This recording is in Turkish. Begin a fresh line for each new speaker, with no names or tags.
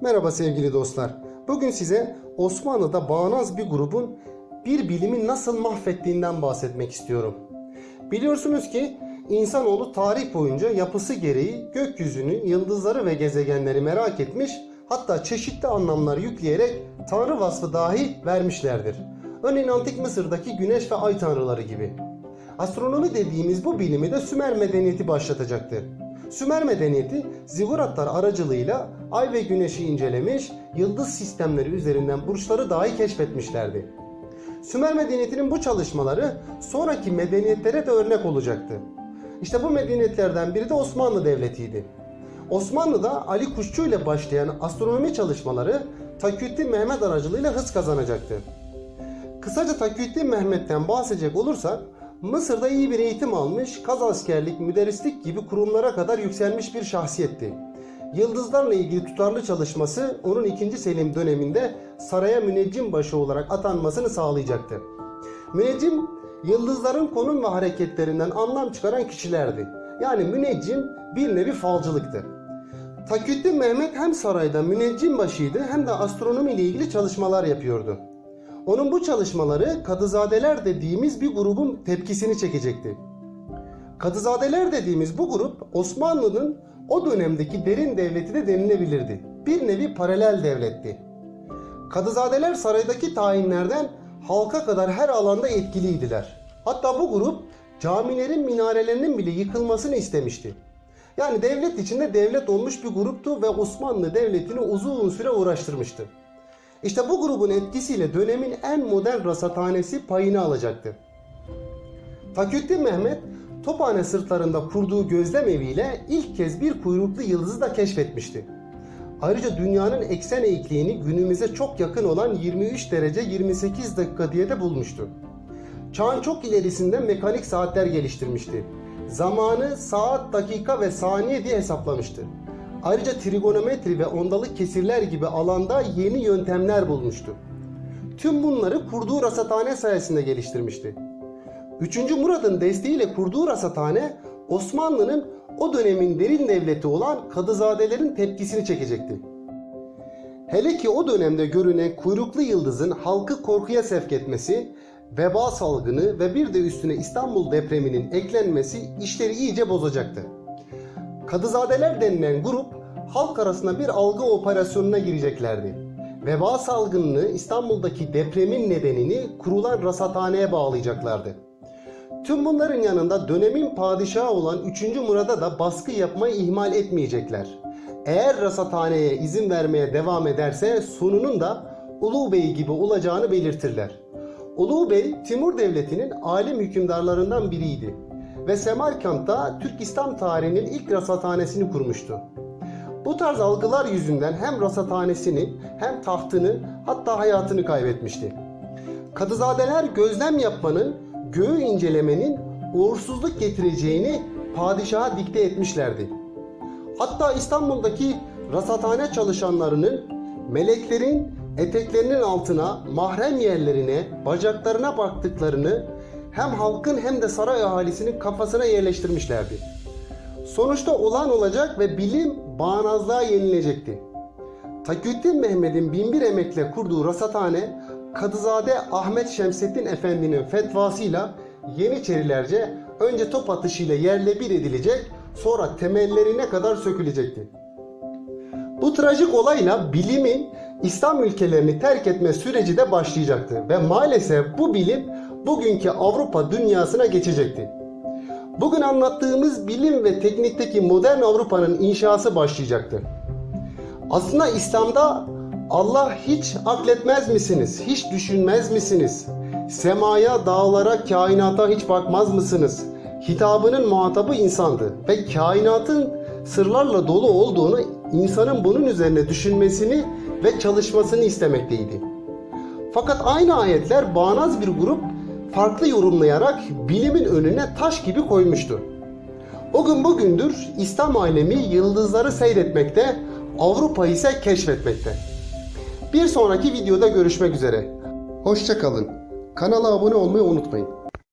Merhaba sevgili dostlar. Bugün size Osmanlı'da bağnaz bir grubun bir bilimi nasıl mahvettiğinden bahsetmek istiyorum. Biliyorsunuz ki insanoğlu tarih boyunca yapısı gereği gökyüzünü, yıldızları ve gezegenleri merak etmiş, hatta çeşitli anlamlar yükleyerek tanrı vasfı dahi vermişlerdir. Örneğin Antik Mısır'daki güneş ve ay tanrıları gibi. Astronomi dediğimiz bu bilimi de Sümer medeniyeti başlatacaktı. Sümer medeniyeti ziguratlar aracılığıyla ay ve güneşi incelemiş, yıldız sistemleri üzerinden burçları dahi keşfetmişlerdi. Sümer medeniyetinin bu çalışmaları sonraki medeniyetlere de örnek olacaktı. İşte bu medeniyetlerden biri de Osmanlı Devleti'ydi. Osmanlı'da Ali Kuşçu ile başlayan astronomi çalışmaları Takiyüddin Mehmet aracılığıyla hız kazanacaktı. Kısaca Takiyüddin Mehmet'ten bahsedecek olursak Mısır'da iyi bir eğitim almış, kaz askerlik, müderrislik gibi kurumlara kadar yükselmiş bir şahsiyetti. Yıldızlarla ilgili tutarlı çalışması onun 2. Selim döneminde saraya müneccim başı olarak atanmasını sağlayacaktı. Müneccim, yıldızların konum ve hareketlerinden anlam çıkaran kişilerdi. Yani müneccim bir nevi falcılıktı. Takiyüddin Mehmet hem sarayda müneccim başıydı hem de astronomi ile ilgili çalışmalar yapıyordu. Onun bu çalışmaları Kadızadeler dediğimiz bir grubun tepkisini çekecekti. Kadızadeler dediğimiz bu grup Osmanlı'nın o dönemdeki derin devleti de denilebilirdi. Bir nevi paralel devletti. Kadızadeler saraydaki tayinlerden halka kadar her alanda etkiliydiler. Hatta bu grup camilerin minarelerinin bile yıkılmasını istemişti. Yani devlet içinde devlet olmuş bir gruptu ve Osmanlı Devleti'ni uzun süre uğraştırmıştı. İşte bu grubun etkisiyle dönemin en modern rasathanesi payını alacaktı. Takiyüddin Mehmet Tophane sırtlarında kurduğu gözlem eviyle ilk kez bir kuyruklu yıldızı da keşfetmişti. Ayrıca dünyanın eksen eğikliğini günümüze çok yakın olan 23 derece 28 dakika diye de bulmuştu. Çağın çok ilerisinde mekanik saatler geliştirmişti. Zamanı saat, dakika ve saniye diye hesaplamıştı. Ayrıca trigonometri ve ondalık kesirler gibi alanda yeni yöntemler bulmuştu. Tüm bunları kurduğu rasathane sayesinde geliştirmişti. 3. Murad'ın desteğiyle kurduğu rasathane Osmanlı'nın o dönemin derin devleti olan Kadızadelerin tepkisini çekecekti. Hele ki o dönemde görünen kuyruklu yıldızın halkı korkuya sevk etmesi, veba salgını ve bir de üstüne İstanbul depreminin eklenmesi işleri iyice bozacaktı. Kadızadeler denilen grup halk arasında bir algı operasyonuna gireceklerdi. Veba salgınını İstanbul'daki depremin nedenini kurulan rasathaneye bağlayacaklardı. Tüm bunların yanında dönemin padişahı olan 3. Murad'a da baskı yapmayı ihmal etmeyecekler. Eğer rasathaneye izin vermeye devam ederse sonunun da Ulu Bey gibi olacağını belirtirler. Ulu Bey Timur Devleti'nin alim hükümdarlarından biriydi ve Semerkant'ta Türk İslam tarihinin ilk rasathanesini kurmuştu. Bu tarz algılar yüzünden hem rasathanesini hem tahtını hatta hayatını kaybetmişti. Kadızadeler gözlem yapmanın, göğü incelemenin uğursuzluk getireceğini padişaha dikte etmişlerdi. Hatta İstanbul'daki rasathane çalışanlarının meleklerin eteklerinin altına, mahrem yerlerine, bacaklarına baktıklarını hem halkın hem de saray ahalisinin kafasına yerleştirmişlerdi. Sonuçta olan olacak ve bilim bağnazlığa yenilecekti. Takiyüddin Mehmet'in binbir emekle kurduğu rasathane Kadızade Ahmet Şemsettin Efendi'nin fetvasıyla Yeniçerilerce önce top atışıyla yerle bir edilecek sonra temellerine kadar sökülecekti. Bu trajik olayla bilimin İslam ülkelerini terk etme süreci de başlayacaktı ve maalesef bu bilim bugünkü Avrupa dünyasına geçecekti. Bugün anlattığımız bilim ve teknikteki modern Avrupa'nın inşası başlayacaktı. Aslında İslam'da Allah hiç akletmez misiniz? Hiç düşünmez misiniz? Semaya, dağlara, kainata hiç bakmaz mısınız? Hitabının muhatabı insandı ve kainatın sırlarla dolu olduğunu insanın bunun üzerine düşünmesini ve çalışmasını istemekteydi. Fakat aynı ayetler bağnaz bir grup farklı yorumlayarak bilimin önüne taş gibi koymuştu. O gün bugündür İslam alemi yıldızları seyretmekte, Avrupa ise keşfetmekte. Bir sonraki videoda görüşmek üzere. Hoşçakalın. Kanala abone olmayı unutmayın.